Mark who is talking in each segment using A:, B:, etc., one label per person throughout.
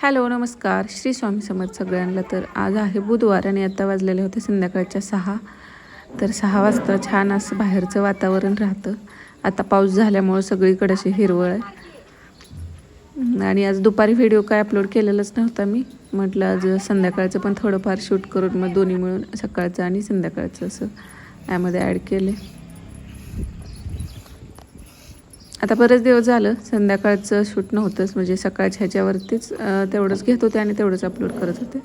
A: Hello नमस्कार. श्री स्वामी समर्थ सगळ्यांना. तर आज आहे बुधवार आणि आता वाजलेले होते संध्याकाळच्या सहा. तर सहा वाजता छान असं बाहेरचं वातावरण राहतं. आता पाऊस झाल्यामुळं सगळीकडे अशी हिरवळ आहे. आणि आज दुपारी व्हिडिओ काय अपलोड केलेलाच नव्हता मी. म्हटलं आज संध्याकाळचं पण थोडंफार शूट करून मग दोन्ही मिळून सकाळचं आणि संध्याकाळचं असं यामध्ये ॲड केले आता बरेच दिवस झालं संध्याकाळचं शूट नव्हतंच म्हणजे सकाळच्या ह्याच्यावरतीच तेवढंच घेत होते आणि तेवढंच अपलोड करत होते.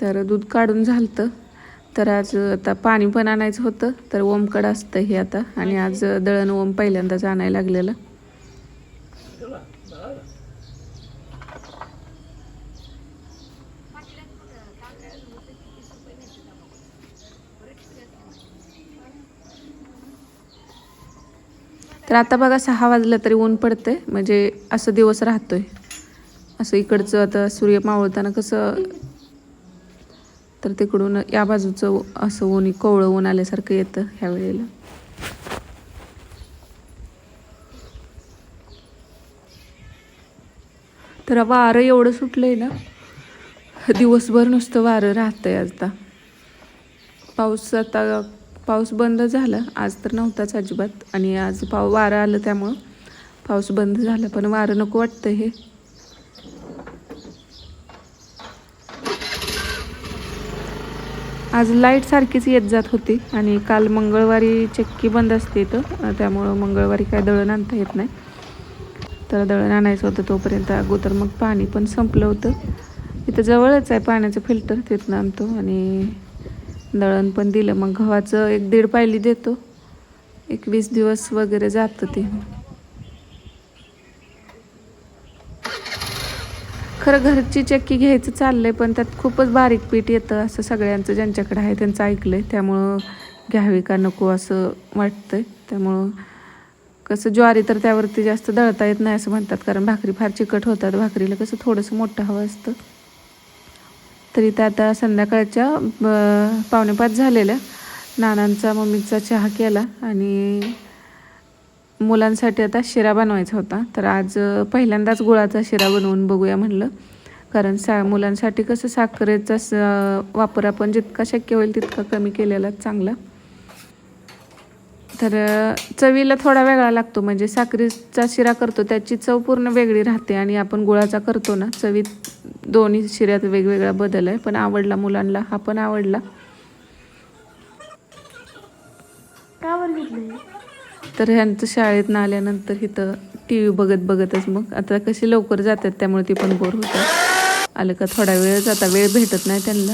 A: तर दूध काढून झालतं. तर आज आता पाणी पण आणायचं होतं तर ओमकडं असतं हे आता आणि आज दळण ओम पहिल्यांदाच आणायला लागलेलं. तर आता बघा सहा वाजलं तरी ऊन पडतंय. म्हणजे असं दिवस राहतोय. असं इकडचं आता सूर्य मावळताना कसं तर तिकडून या बाजूचं असं ऊन कोवळं ऊन आल्यासारखं येतं ह्या वेळेला. तर वारं एवढं सुटलंय ना दिवसभर नुसतं वारं राहतंय आता. पाऊस आता पाऊस बंद झाला. आज तर नव्हताच अजिबात. आणि आज पाव वारं आलं त्यामुळं पाऊस बंद झाला. पण वारं नको वाटतं हे. आज लाइट सारखीच येत जात होती. आणि काल मंगळवारी चक्की बंद असते इथं. त्यामुळं मंगळवारी काय दळण आणता येत नाही. तर दळण आणायचं होतं तोपर्यंत अगोदर मग पाणी पण संपलं होतं. इथं जवळच आहे पाण्याचं फिल्टर तिथनं आणतो. आणि दळण पण दिलं. मग गव्हाचं एक दीड पायली देतो. एक वीस दिवस वगैरे जातं ते. खरं घरची चक्की घ्यायचं चाललंय पण त्यात खूपच बारीक पीठ येतं असं सगळ्यांचं ज्यांच्याकडे आहे त्यांचं ऐकलंय. त्यामुळं घ्यावी का नको असं वाटतंय. त्यामुळं कसं ज्वारी तर त्यावरती जास्त दळता येत नाही असं म्हणतात कारण भाकरी फार चिकट होतात. भाकरीला कसं थोडंसं मोठं हवं असतं. तरी तर आता संध्याकाळच्या पावणेपाच झालेल्या. नानांचा मम्मीचा चहा केला आणि मुलांसाठी आता शिरा बनवायचा होता. तर आज पहिल्यांदाच गुळाचा शिरा बनवून बघूया म्हणलं. कारण सा मुलांसाठी कसं साखरेचा स- वापर आपण जितका शक्य होईल तितका कमी केलेला चांगला. तर चवीला थोडा वेगळा लागतो. म्हणजे साखरेचा शिरा करतो त्याची चव पूर्ण वेगळी राहते आणि आपण गुळाचा करतो ना चवीत दोन्ही शिऱ्यात वेगवेगळा बदल आहे. पण आवडला मुलांना हा पण आवडला. तर ह्यांचं शाळेत आल्यानंतर इथं टी व्ही बघत बघतच मग. आता कशी लवकर जातात त्यामुळे ती पण बोर होतात. आलं का थोडा वेळच आता वेळ भेटत नाही त्यांना.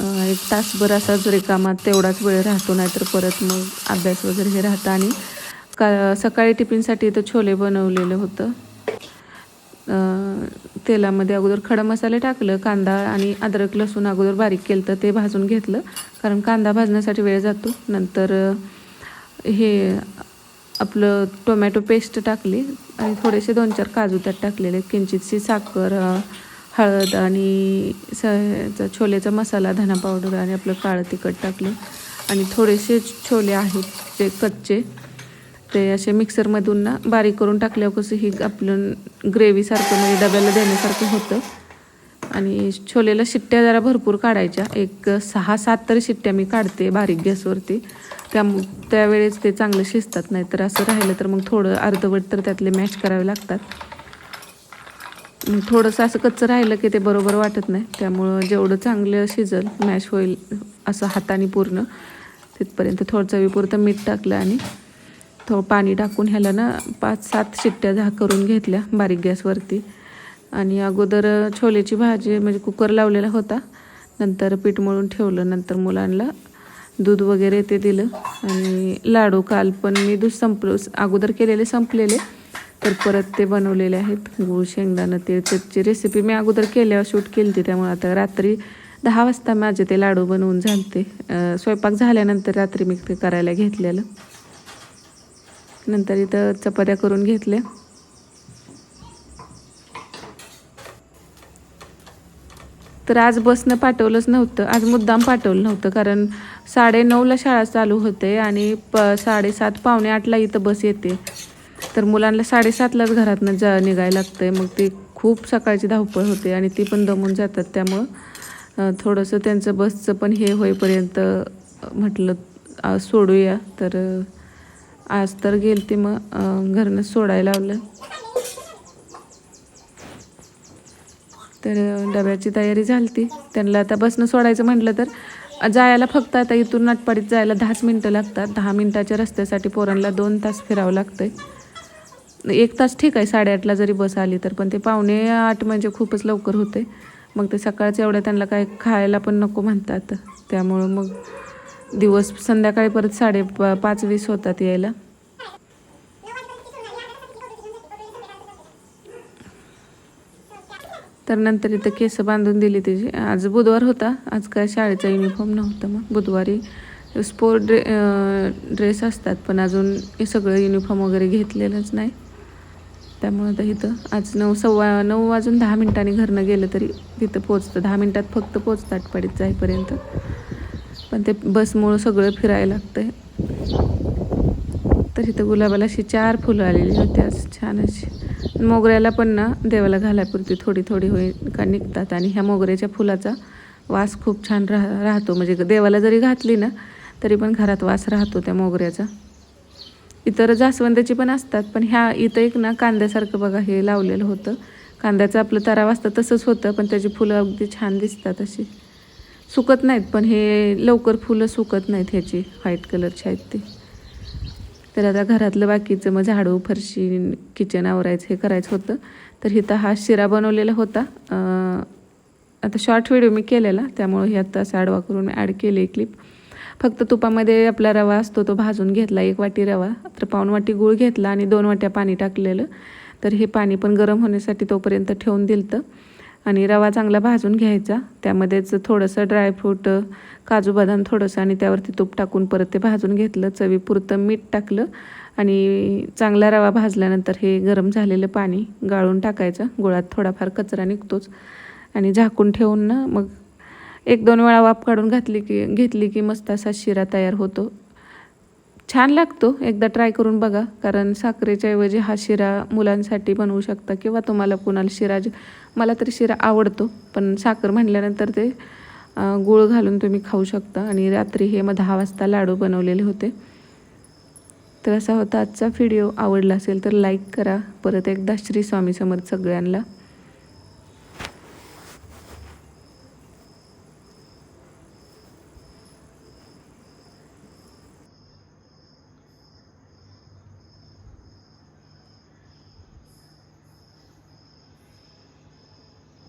A: एक तासभर असाच रिकामात तेवढाच वेळ राहतो नाहीतर परत मग अभ्यास वगैरे हे राहतं. आणि का सकाळी टिफिनसाठी इथं छोले बनवलेलं होतं. तेलामध्ये अगोदर खडा मसाले टाकलं कांदा आणि अद्रक लसूण अगोदर बारीक केलं तर ते भाजून घेतलं. कारण कांदा भाजण्यासाठी वेळ जातो. नंतर हे आपलं टोमॅटो पेस्ट टाकली. आणि थोडेसे दोन चार काजू त्यात टाकलेले. किंचितशी साखर हळद आणि स ह्याचा छोल्याचा मसाला धना पावडर आणि आपलं काळं तिखट टाकलं. आणि थोडेसे छोले आहेत जे कच्चे. ते असे मिक्सरमधून ना बारीक करून टाकल्यावर कसं ही आपलं ग्रेव्हीसारखं म्हणजे डब्याला देण्यासारखं होतं. आणि छोलेला शिट्ट्या जरा भरपूर काढायच्या. एक सहा सात तरी शिट्ट्या मी काढते बारीक गॅसवरती. त्या त्यावेळेस ते चांगलं शिजतात नाही तर असं राहिलं तर मग थोडं अर्धवट तर त्यातले मॅश करावे लागतात. थोडंसं असं कच्चं राहिलं की ते बरोबर वाटत नाही. त्यामुळं जेवढं चांगलं शिजल मॅश होईल असं हाताने पूर्ण तिथपर्यंत थोडं चवीपुरतं मीठ टाकलं आणि थोडं पाणी टाकून ह्याला ना पाच सात शिट्ट्या झा करून घेतल्या बारीक गॅसवरती. आणि अगोदर छोलेची भाजी म्हणजे कुकर लावलेला होता. नंतर पीठ मळून ठेवलं. नंतर मुलांना दूध वगैरे ते दिलं. आणि लाडू काल पण मी दूध संपलो अगोदर केलेले संपलेले. तर परत ते बनवलेले आहेत. गूळ शेंगदाणं ते त्याची रेसिपी मी अगोदर केल्यावर शूट केली होती त्यामुळे आता रात्री दहा वाजता माझे ते लाडू बनवून झालते. स्वयंपाक झाल्यानंतर रात्री मी ते करायला घेतलेलं. नंतर इथं चपात्या करून घेतल्या. तर आज बसनं पाठवलंच नव्हतं. आज मुद्दाम पाठवलं नव्हतं कारण साडेनऊला शाळा चालू होते आणि प साडेसात पावणे आठला इथं बस येते. तर मुलांना साडेसातलाच घरातनं जा निघायला लागतं आहे मग ते खूप सकाळची धावपळ होते आणि ती पण दमून जातात. त्यामुळं थोडंसं त्यांचं बसचं पण हे होईपर्यंत म्हटलं सोडूया. तर आज तर गेल ते मग घरनं सोडायला लावलं. तर डब्याची तयारी झाली ती त्यांना आता बसनं सोडायचं म्हटलं तर जायला फक्त आता इथून नाटपाडीत जायला दहाच मिनटं लागतात. दहा मिनटाच्या रस्त्यासाठी पोरांना दोन तास फिरावं लागतं आहे एक तास ठीक आहे साडेआठला जरी बस आली तर पण ते पावणे आठ म्हणजे खूपच लवकर होते. मग ते सकाळचं एवढं त्यांना काय खायला पण नको म्हणतात. त्यामुळं मग दिवस संध्याकाळी परत साडे पा पाच वीस होतात यायला. तर नंतर इथं केस बांधून दिली तिची. आज बुधवार होता. आज काय शाळेचा युनिफॉर्म नव्हता मग. बुधवारी स्पोर्ट ड्रे ड्रेस असतात पण अजून हे सगळं युनिफॉर्म वगैरे घेतलेलंच नाही. त्यामुळं आता इथं आज नऊ सव्वा नऊ वाजून दहा मिनिटांनी घरनं गेलं तरी तिथं पोचतं दहा मिनिटात फक्त पोचतात आटपाडीत जाईपर्यंत. पण ते बसमुळं सगळं फिरायला लागतंय. तर इथं गुलाबाला अशी चार फुलं आलेली होती आज छान अशी. मोगऱ्याला पण ना देवाला घालायपुरती थोडी थोडी होईल का निघतात. आणि ह्या मोगऱ्याच्या फुलाचा वास खूप छान राह राहतो. म्हणजे देवाला जरी घातली ना तरी पण घरात वास राहतो त्या मोगऱ्याचा. इतर जास्वंदाची पण असतात पण ह्या इथं एक ना कांद्यासारखं बघा हे लावलेलं होतं. कांद्याचं आपलं तराव असतं तसंच होतं पण त्याची फुलं अगदी छान दिसतात अशी. सुकत नाहीत पण हे लवकर फुलं सुकत नाहीत ह्याची व्हाईट कलरची आहेत ती. तर आता घरातलं बाकीचं मग झाडू फरशी किचन आवरायचं हे करायचं होतं. तर इथं हा शिरा बनवलेला होता. आता शॉर्ट व्हिडिओ मी केलेला त्यामुळे हे आता असं आडवा करून ॲड केले क्लिप फक्त तुपामध्ये आपला रवा असतो तो भाजून घेतला एक वाटी रवा तर पाऊण वाटी गूळ घेतला आणि दोन वाट्या पाणी टाकलेलं. तर हे पाणी पण गरम होण्यासाठी तोपर्यंत ठेवून दिलं आणि रवा चांगला भाजून घ्यायचा. त्यामध्येच थोडंसं ड्रायफ्रूट काजू बदाम थोडंसं आणि त्यावरती तूप टाकून परत ते भाजून घेतलं. चवीपुरतं मीठ टाकलं आणि चांगला रवा भाजल्यानंतर हे गरम झालेलं पाणी गाळून टाकायचं. गुळात थोडाफार कचरा निघतोच. आणि झाकून ठेवून ना मग एक दोन वेळा वाफ काढून घातली की घेतली की मस्त असा शिरा तयार होतो. छान लागतो एकदा ट्राय करून बघा. कारण साखरेच्या ऐवजी हा शिरा मुलांसाठी बनवू शकता किंवा तुम्हाला कुणाला शिरा मला तरी शिरा आवडतो. पण साखर म्हणल्यानंतर ते गूळ घालून तुम्ही खाऊ शकता. आणि रात्री हे मग दहा वाजता लाडू बनवलेले होते. तर असा होता आजचा व्हिडिओ आवडला असेल तर लाईक करा. परत एकदा श्री स्वामी समर्थ सगळ्यांना.